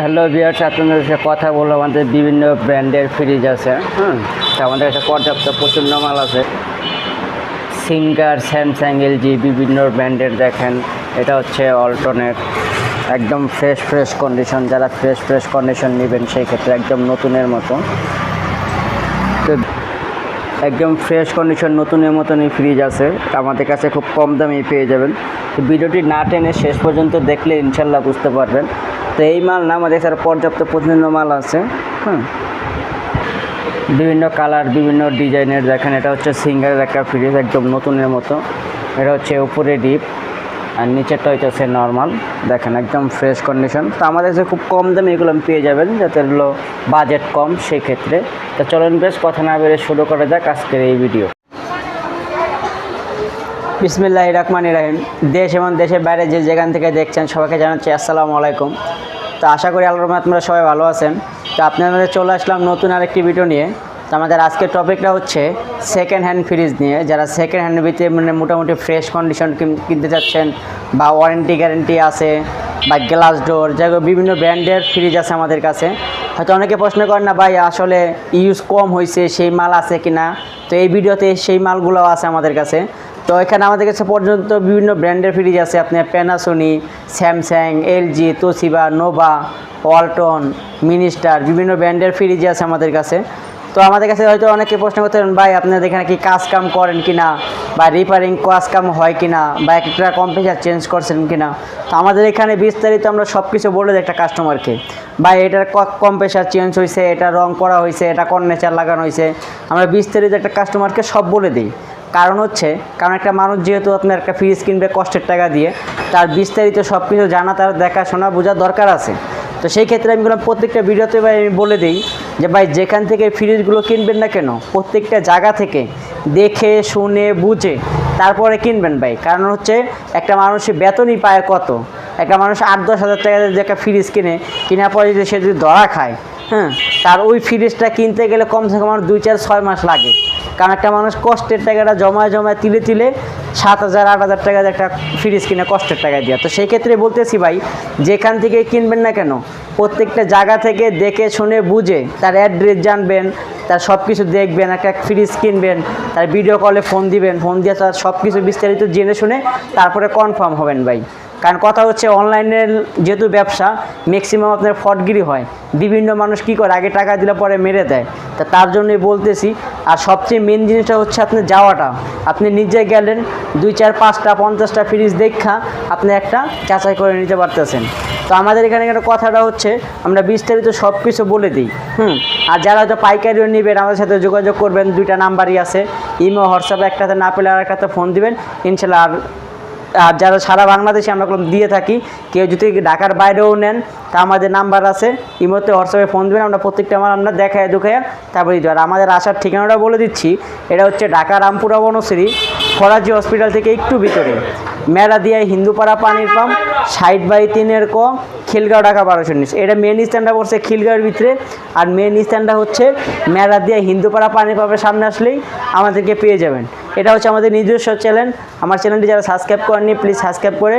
Hello বিয়ার্স আপনাদের সাথে কথা বলব। আমাদের বিভিন্ন ব্র্যান্ডের ফ্রিজ আছে, হুম? তো আমাদের কাছে পর্যাপ্ত প্রচণ্ড মাল আছে। সিঙ্গার স্যামসাং এলজি বিভিন্ন ব্র্যান্ডের দেখেন। এটা হচ্ছে অল্টনেট একদম ফ্রেশ ফ্রেশ কন্ডিশন যারা ফ্রেশ ফ্রেশ কন্ডিশন নেবেন, সেই ক্ষেত্রে একদম নতুনের মতো। তো একদম ফ্রেশ কন্ডিশন নতুনের মতনই ফ্রিজ আছে। আমাদের কাছে খুব কম দামেই পেয়ে যাবেন। তো ভিডিওটি না টেনে শেষ পর্যন্ত দেখলে ইনশাল্লাহ বুঝতে পারবেন। তো এই মাল না, আমাদের কাছে পর্যাপ্ত পছন্দ মাল আছে, হুম। বিভিন্ন কালার, বিভিন্ন ডিজাইনের, দেখেন এটা হচ্ছে সিঙ্গারের একটা ফ্রিজ একদম নতুনের মতো। এটা হচ্ছে উপরে ডিপ আর নিচেরটা হচ্ছে নর্মাল দেখেন একদম ফ্রেশ কন্ডিশন তো আমাদের কাছে খুব কম দামে এগুলো পেয়ে যাবেন, যাতে হলো বাজেট কম সেক্ষেত্রে তো চলুন বেশ, কথা না বেড়ে শুরু করা যাক আজকের এই ভিডিও বিসমিল্লাহ রহমান রাহিম। দেশ এবং দেশের বাইরে যে যেখান থেকে দেখছেন সবাইকে জানাচ্ছি আসসালামু আলাইকুম। তো আশা করি আল্লাহ আপনারা সবাই ভালো আছেন। তো আপনাদের চলে আসলাম নতুন আরেকটি ভিডিও নিয়ে। তো আমাদের আজকের টপিকটা হচ্ছে সেকেন্ড হ্যান্ড ফ্রিজ নিয়ে। যারা সেকেন্ড হ্যান্ডের ভিতরে মানে মোটামুটি ফ্রেশ কন্ডিশন কিনতে চাচ্ছেন বা ওয়ারেন্টি গ্যারেন্টি আছে বা গ্লাস ডোর যেগুলো বিভিন্ন ব্র্যান্ডের ফ্রিজ আছে আমাদের কাছে। হয়তো অনেকে প্রশ্ন করেন না, ভাই, আসলে ইউজ কম হয়েছে সেই মাল আছে কি না তো এই ভিডিওতে সেই মালগুলো আছে আমাদের কাছে। তো এখানে আমাদের কাছে পর্যন্ত বিভিন্ন ব্র্যান্ডের ফ্রিজ আছে। আপনার Panasonic Samsung LG Toshiba Nova Walton Minister বিভিন্ন ব্র্যান্ডের ফ্রিজ আছে আমাদের কাছে। তো আমাদের কাছে হয়তো অনেকে প্রশ্ন করতে পারেন ভাই, আপনাদের এখানে কি কাজ কাম করেন কি না বা রিপেয়ারিং কাজ কাম হয় কি না বা এক একটা কম্পিউটার চেঞ্জ করছেন কি না তো আমাদের এখানে বিস্তারিত আমরা সব কিছু বলে দিই একটা কাস্টমারকে বা এটার কম্প্রেসার চেঞ্জ হয়েছে এটা রং করা হয়েছে এটা কর্নেচার লাগানো হয়েছে আমরা বিস্তারিত একটা কাস্টমারকে সব বলে দিই। কারণ হচ্ছে, কারণ একটা মানুষ যেহেতু আপনার একটা ফ্রিজ কিনবে কষ্টের টাকা দিয়ে, তার বিস্তারিত সব কিছু জানা, তার দেখাশোনা বোঝার দরকার আছে। তো সেই ক্ষেত্রে আমি বললাম, প্রত্যেকটা ভিডিওতে ভাই আমি বলে দিই যে ভাই, যেখান থেকে ফ্রিজগুলো কিনবেন না কেন, প্রত্যেকটা জায়গা থেকে দেখে, শুনে, বুঝে, তারপরে কিনবেন ভাই। কারণ হচ্ছে, একটা মানুষের বেতনই পায় কত? একটা মানুষ আট, দশ হাজার টাকা দিয়ে যে একটা ফ্রিজ কিনে কেনার পরে যদি সে যদি ধরা খায় হ্যাঁ তার ওই ফ্রিজটা কিনতে গেলে কমসে কম আমার দুই, চার, ছয় মাস লাগে। কারণ একটা মানুষ কষ্টের টাকাটা জমায় জমায় তিলে তিলে সাত হাজার, আট হাজার টাকা একটা ফ্রিজ কিনে কষ্টের টাকা দেওয়া তো সেই ক্ষেত্রে বলতেছি ভাই, যেখান থেকে কিনবেন না কেন, প্রত্যেকটা জায়গা থেকে দেখে, শুনে, বুঝে, তার অ্যাড্রেস জানবেন, তার সব কিছু দেখবেন, একটা ফ্রিজ কিনবেন, তার ভিডিও কলে ফোন দিবেন ফোন দিয়ে তার সব কিছু বিস্তারিত জেনে শুনে তারপরে কনফার্ম হবেন ভাই। কারণ কথা হচ্ছে অনলাইনের যেহেতু ব্যবসা ম্যাক্সিমাম আপনার ফটগিরি হয়। বিভিন্ন মানুষ কী করে, আগে টাকা দিলে পরে মেরে দেয়। তা তার জন্যই বলতেছি, আর সবচেয়ে মেন জিনিসটা হচ্ছে আপনি যাওয়াটা। আপনি নিজে গেলেন, দুই চার পাঁচটা, পঞ্চাশটা ফ্রিজ দেখা, আপনি একটা যাচাই করে নিতে পারতেছেন। তো আমাদের এখানে একটা কথাটা হচ্ছে, আমরা বিস্তারিত সব কিছু বলে দিই। হুম, আর যারা হয়তো পাইকারিও নেবেন, আমাদের সাথে যোগাযোগ করবেন, দুইটা নাম্বারই আছে। ইমো, হোয়াটসঅ্যাপে, একটাতে না পেলে আর একটাতে ফোন দিবেন। ইনশাল্লাহ আর আর যারা সারা বাংলাদেশে আমরা কোনো দিয়ে থাকি, কেউ যদি ঢাকার বাইরেও নেন, তা আমাদের নাম্বার আছে। ইমোতে হোয়াটসঅ্যাপে ফোন দেবেন, আমরা প্রত্যেকটা আমার আমরা দেখায়, দুখায়, তারপরে দিতে আর আমাদের আসার ঠিকানাটা বলে দিচ্ছি, এটা হচ্ছে ঢাকা রামপুরা বনশ্রী, ফরাজি হসপিটাল থেকে একটু ভিতরে। মেরাদিয়ায় হিন্দুপাড়া পানির পাম্প সাইড বাই তিনের ক, খিলগাঁও ঢাকা বারোশো উনিশ এটা মেন স্ট্যান্ডটা পড়ছে খিলগাঁওয়ের ভিতরে। আর মেন স্ট্যান্ডটা হচ্ছে মেরাদিয়া হিন্দুপাড়া পানির পাম্পের সামনে আসলেই আমাদেরকে পেয়ে যাবেন। এটা হচ্ছে আমাদের নিজস্ব চ্যানেল আমার চ্যানেলটি যারা সাবস্ক্রাইব করেননি প্লিজ সাবস্ক্রাইব করে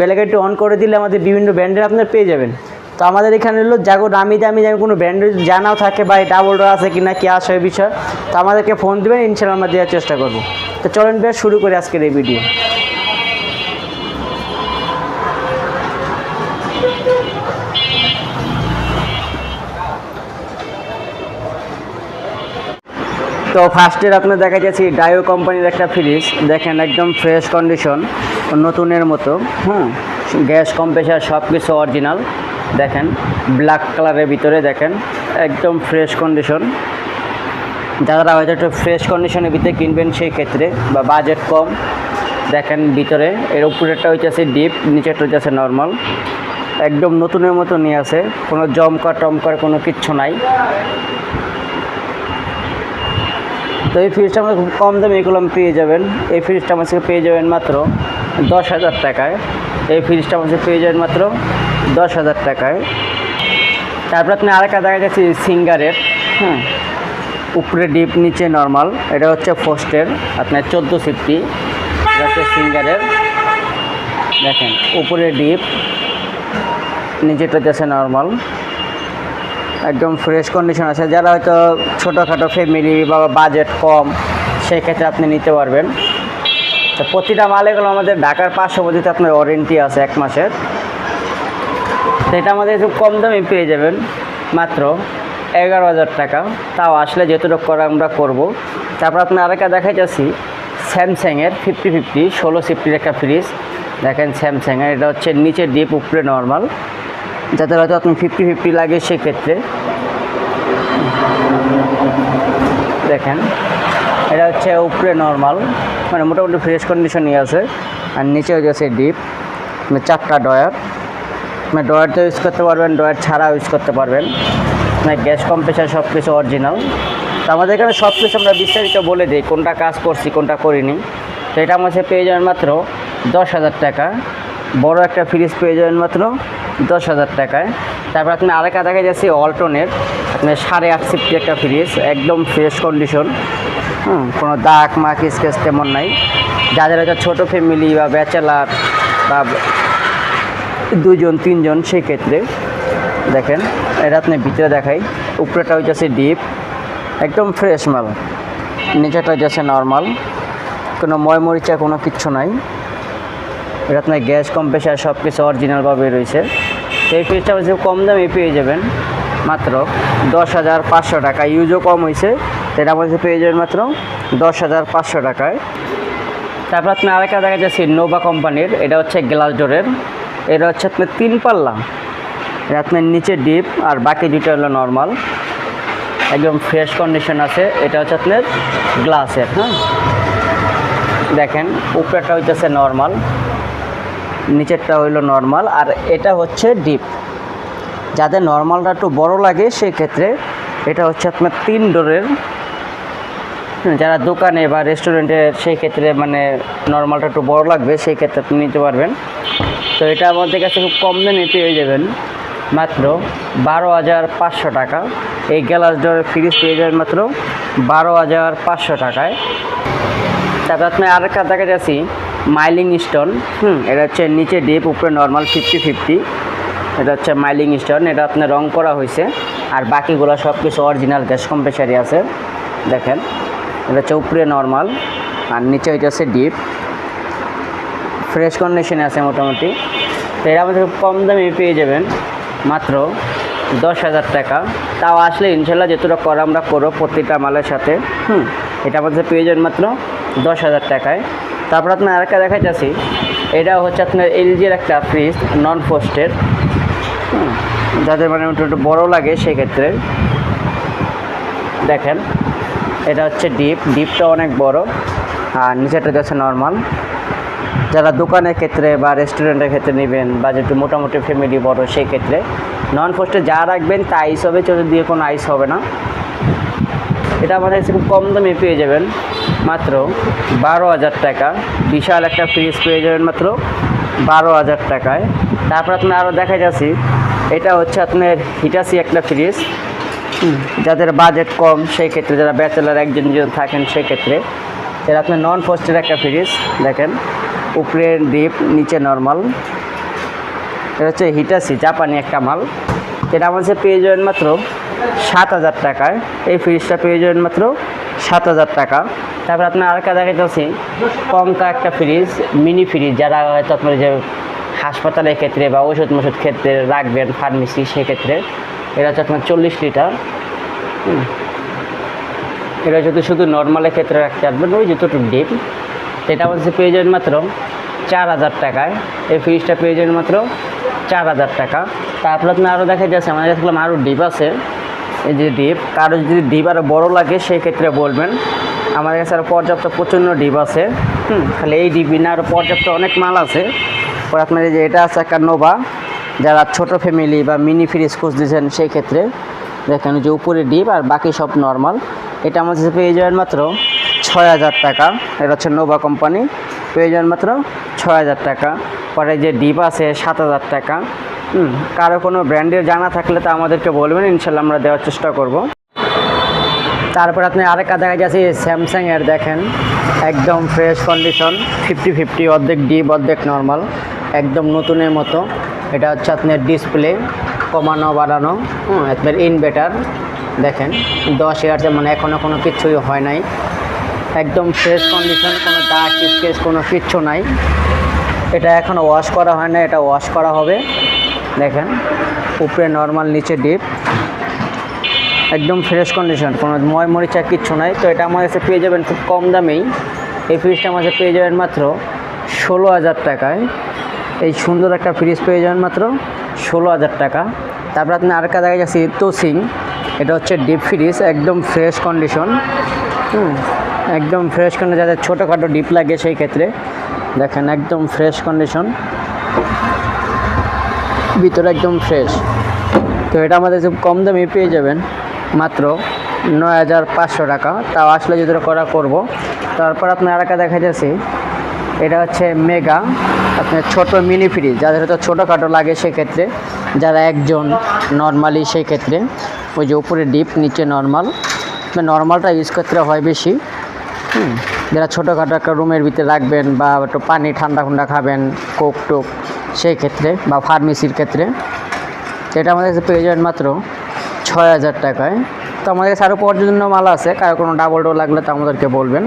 বেলাকাইটি অন করে দিলে আমাদের বিভিন্ন ব্র্যান্ডের আপনার পেয়ে যাবেন। তো আমাদের এখানে হলো যাগো দামি দামি দামি কোনো ব্র্যান্ডের জানাও থাকে বা ডাবল ডোর আছে কিনা, কি আসে বিষয়। তো আমাদেরকে ফোন দেবেন ইনশাল্লাহ আমরা দেওয়ার চেষ্টা করব। তো চলেন বেশ, শুরু করি আজকের এই ভিডিও তো ফার্স্টের আপনার দেখা যাচ্ছে ডায়ো কোম্পানির একটা ফ্রিজ দেখেন, একদম ফ্রেশ কন্ডিশন নতুনের মতো। হুম গ্যাস কম্প্রেসার সব কিছু অরিজিনাল দেখেন ব্ল্যাক কালারের ভিতরে দেখেন, একদম ফ্রেশ কন্ডিশন যারা হয়তো একটু ফ্রেশ কন্ডিশনের ভিতরে কিনবেন সেই ক্ষেত্রে বা বাজেট কম, দেখেন ভিতরে। এর উপরেরটা হইতেছে ডিপ নিচেরটা হইতেছে নর্মাল একদম নতুনের মতো নিয়ে আছে। কোনো জমকা টমকার কোনো কিচ্ছু নাই। তো এই ফ্রিজটা আমাদের খুব কম দামে এগুলো পেয়ে যাবেন। এই ফ্রিজটা আমার কাছে পেয়ে যাবেন মাত্র দশ হাজার টাকায়। এই ফ্রিজটা আমার পেয়ে যাবেন মাত্র দশ হাজার টাকায়। তারপর আপনি আরেকটা দেখা যাচ্ছে সিঙ্গারের হ্যাঁ উপরে ডিপ নিচে নর্মাল এটা হচ্ছে ফোস্টের আপনার চোদ্দ এটা হচ্ছে সিঙ্গারের। দেখেন, উপরে ডিপ নিচেটা যাচ্ছে নর্মাল একদম ফ্রেশ কন্ডিশন আছে। যারা হয়তো ছোটোখাটো ফ্যামিলি বা বাজেট কম সেই ক্ষেত্রে আপনি নিতে পারবেন। তো প্রতিটা মালেগুলো আমাদের ঢাকার পার্শ্ববর্তীতে আপনার ওয়ারেন্টি আছে এক মাসের। সেটা আমাদের একটু কম দামে পেয়ে যাবেন, মাত্র এগারো হাজার টাকা। তাও আসলে যেটুকু করা আমরা করব। তারপর আপনি আরেকটা দেখাইতেছি, স্যামসাংয়ের ফিফটি ফিফটি ষোলো সিফটির একটা ফ্রিজ দেখেন স্যামসাংয়ের, এটা হচ্ছে নিচে ডিপ উপরে নর্মাল যাতে হয়তো আপনি ফিফটি ফিফটি লাগে সেক্ষেত্রে। দেখেন, এটা হচ্ছে উপরে নর্মাল মানে মোটামুটি ফ্রেশ কন্ডিশনই আছে, আর নিচে হয়ে যাচ্ছে ডিপ মানে চারটা ডয়ার মানে ডয়ারটা ইউজ করতে পারবেন ডয়ার ছাড়া ইউজ করতে পারবেন। মানে গ্যাস কম্প্রেসার সব কিছু অরিজিনাল তো আমাদের এখানে সব কিছু আমরা বিস্তারিত বলে দিই, কোনটা কাজ করছি, কোনটা করিনি। তো এটা আমাদের পেয়ে যাবেন মাত্র দশ হাজার টাকা। বড় একটা ফ্রিজ পেয়ে যাবেন মাত্র দশ হাজার টাকায়। তারপর আপনি আরেকটা দেখা যাচ্ছে অল্টনের আপনার সাড়ে আট সিফটি একটা ফ্রিজ একদম ফ্রেশ কন্ডিশন হুম, কোনো দাগ মাক স্কেচ তেমন নাই। যাদের হয়তো ছোটো ফ্যামিলি বা ব্যাচেলার বা দুজন তিনজন সেই ক্ষেত্রে দেখেন, এটা আপনি ভিতরে দেখাই। উপরেটা হইতেছে ডিপ একদম ফ্রেশ মাল। নিচেটা হইতেছে নর্মাল কোনো ময়মরিচা কোনো কিচ্ছু নাই। এটা আপনার গ্যাস কম্প্রেসার সব কিছু অরিজিনালভাবে রয়েছে। এই ফ্রিজটা হচ্ছে কম দামে পেয়ে যাবেন, মাত্র দশ হাজার পাঁচশো টাকা। ইউজও কম হয়েছে এটা মধ্যে পেয়ে যাবেন মাত্র দশ হাজার পাঁচশো টাকায়। তারপর আপনি আরেকটা দেখা যাচ্ছে নোভা কোম্পানির, এটা হচ্ছে গ্লাস ডোরের। এটা হচ্ছে আপনার তিন পাল্লা। এটা আপনার নিচে ডিপ আর বাকি দুটো হলো নর্মাল। একদম ফ্রেশ কন্ডিশন আছে, এটা হচ্ছে আপনার গ্লাসের হ্যাঁ? দেখেন, উপরেরটা হইতেছে নর্মাল। নিচেরটা হইল নর্মাল আর এটা হচ্ছে ডিপ যাদের নর্মালটা একটু বড় লাগে সেই ক্ষেত্রে এটা হচ্ছে আপনার তিন ডোরের। যারা দোকানে বা রেস্টুরেন্টে সেই ক্ষেত্রে মানে নর্মালটা একটু বড় লাগবে সেই ক্ষেত্রে আপনি নিতে পারবেন। তো এটা আমাদের কাছে খুব কম দামে পেয়ে যাবেন। মাত্র বারো হাজার পাঁচশো টাকা। এই গ্যালাস ডোরের ফ্রিজ পেয়ে যাবেন মাত্র বারো হাজার পাঁচশো টাকায়। তারপর আপনি আরেকটা দেখা যাচ্ছি মাইলিং স্টোন, হুম, এটা হচ্ছে নিচে ডিপ, উপরে নর্মাল ফিফটি ফিফটি এটা হচ্ছে মাইলিং স্টোন, এটা আপনার রং করা হয়েছে। আর বাকিগুলো সব কিছু অরিজিনাল গ্যাস কম্প্রেসারই আছে। দেখেন, এটা হচ্ছে উপরে নর্মাল, আর নিচে হইতেছে ডিপ। ফ্রেশ কন্ডিশনে আছে মোটামুটি। তো এর আমাদের কম দামে পেয়ে যাবেন। মাত্র দশ হাজার টাকা। তাও আসলে ইনশাল্লাহ যেটুকু করা আমরা করব প্রতিটা মালের সাথে, হুম, এটা আমাদের পেয়ে যাবেন মাত্র দশ হাজার টাকায়। তারপর আপনার আরেকটা দেখাই যাচ্ছি এটা হচ্ছে আপনার এলজির একটা ফ্রিজ নন পোস্টের যাদের মানে একটু একটু বড়ো লাগে সেক্ষেত্রে। দেখেন, এটা হচ্ছে ডিপ ডিপটা অনেক বড়, আর নিচেটা যাচ্ছে নর্মাল যারা দোকানের ক্ষেত্রে বা রেস্টুরেন্টের ক্ষেত্রে নেবেন বা যেহেতু মোটামুটি ফ্যামিলি বড় সেই ক্ষেত্রে নন পোস্টে যা রাখবেন তা আইস হবে চোদ্দ দিয়ে কোনো আইস হবে না। এটা আমাদের খুব কম দামে পেয়ে যাবেন। মাত্র বারো হাজার টাকা। বিশাল একটা ফ্রিজ পেয়ে যাবেন মাত্র বারো হাজার টাকায়। তারপর আপনার আরও দেখা যাচ্ছি এটা হচ্ছে আপনার হিটাসি একটা ফ্রিজ যাদের বাজেট কম সেই ক্ষেত্রে যারা ব্যাচেলার একজন দুজন থাকেন সেই ক্ষেত্রে এটা আপনার নন ফোস্টের একটা ফ্রিজ দেখেন উপরে ডিপ নিচে নর্মাল এটা হচ্ছে হিটাসি জাপানি একটা মাল। এটা আমার পেয়ে যাবেন মাত্র সাত হাজার টাকায়। এই ফ্রিজটা পেয়ে যাবেন মাত্র সাত হাজার টাকা। তারপর আপনার আরেকটা দেখা যাচ্ছে কমকা একটা ফ্রিজ মিনি ফ্রিজ যারা হয়তো আপনার যে হাসপাতালের ক্ষেত্রে বা ওষুধ মষুধ ক্ষেত্রে রাখবেন ফার্মেসি সেক্ষেত্রে, এটা হচ্ছে আপনার চল্লিশ লিটার। এটা যদি শুধু নর্মালের ক্ষেত্রে রাখতে পারবেন, ওই যতটুকু ডিপ এটা হচ্ছে পেয়ে যাবেন মাত্র চার হাজার টাকায়। এই ফ্রিজটা পেয়ে যাবেন মাত্র চার হাজার টাকা। তারপর আপনি আরও দেখা যাচ্ছে আমাদের কাছে আরও ডিপ আছে। এই যে ডিপ কারও যদি ডিপ আরও বড়ো লাগে সেই ক্ষেত্রে বলবেন। আমাদের কাছে আরও পর্যাপ্ত প্রচণ্ড ডিপ আছে, হুম, খালি এই ডিপই না আরও পর্যাপ্ত অনেক মাল আছে। পরে আপনার যে এটা আছে একটা নোভা যারা ছোট ফ্যামিলি বা মিনি ফ্রিজ খুঁজতেছেন সেই ক্ষেত্রে, দেখেন যে উপরে ডিপ আর বাকি সব নর্মাল এটা আমার কাছে পেয়ে যাবেন মাত্র ছয় হাজার টাকা। এটা হচ্ছে নোভা কোম্পানি পেয়ে যাবেন মাত্র ছয় হাজার টাকা। পরে যে ডিপ আছে সাত হাজার টাকা। হুম, কারও কোনো ব্র্যান্ডের জানা থাকলে তো আমাদেরকে বলবেন, ইনশাল্লাহ আমরা দেওয়ার চেষ্টা করব। তারপর আপনি আরেকটা দেখা যাচ্ছে স্যামসাং এর দেখেন, একদম ফ্রেশ কন্ডিশন ফিফটি ফিফটি অর্ধেক ডিপ অর্ধেক নর্মাল একদম নতুনের মতো। এটা হচ্ছে আপনার ডিসপ্লে কমানো, বাড়ানো আপনার ইনভার্টার দেখেন, দশ ইয়ার্সে মানে এখনও কোনো কিছুই হয় নাই। একদম ফ্রেশ কন্ডিশন কোনো দাগ স্কেচ কোনো কিচ্ছু নাই। এটা এখনও ওয়াশ করা হয় না এটা ওয়াশ করা হবে। দেখেন, উপরে নর্মাল নিচে ডিপ একদম ফ্রেশ কন্ডিশন কোনো ময় মরিচা কিচ্ছু নাই। তো এটা আমার কাছে পেয়ে যাবেন খুব কম দামেই। এই ফ্রিজটা আমার কাছে পেয়ে যাবেন মাত্র ষোলো হাজার টাকায়। এই সুন্দর একটা ফ্রিজ পেয়ে যাবেন মাত্র ষোলো হাজার টাকা। তারপর আপনি আরেকটা দেখা যাচ্ছে তোসিং এটা হচ্ছে ডিপ ফ্রিজ একদম ফ্রেশ কন্ডিশন হুম, একদম ফ্রেশ কন্ডিশন যাদের ছোটোখাটো ডিপ লাগে সেই ক্ষেত্রে। দেখেন, একদম ফ্রেশ কন্ডিশন ভিতরে একদম ফ্রেশ তো এটা আমাদের খুব কম দামে পেয়ে যাবেন। মাত্র নয় হাজার পাঁচশো টাকা। তাও আসলে যদি করা করব, তারপর আপনার আরেকটা দেখা যাচ্ছে, এটা হচ্ছে মেগা আপনার ছোট মিনি ফ্রিজ যাদের হয়তো ছোটোখাটো লাগে সেক্ষেত্রে, যারা একজন নর্মালি সেই ক্ষেত্রে ওই যে উপরে ডিপ নিচে নর্মাল নর্মালটা ইউজ করতে হয় বেশি, হুম, যারা ছোটোখাটো একটা রুমের ভিতরে রাখবেন বা একটু পানি ঠান্ডা ঠান্ডা খাবেন কোক টোক সেই ক্ষেত্রে বা ফার্মেসির ক্ষেত্রে এটা আমাদের পেয়ে যাবেন মাত্র ছয় হাজার টাকায়। তো আমাদের কাছে আরও মাল আছে, কারও কোনো ডাবল ডোর লাগলে তো আমাদেরকে বলবেন।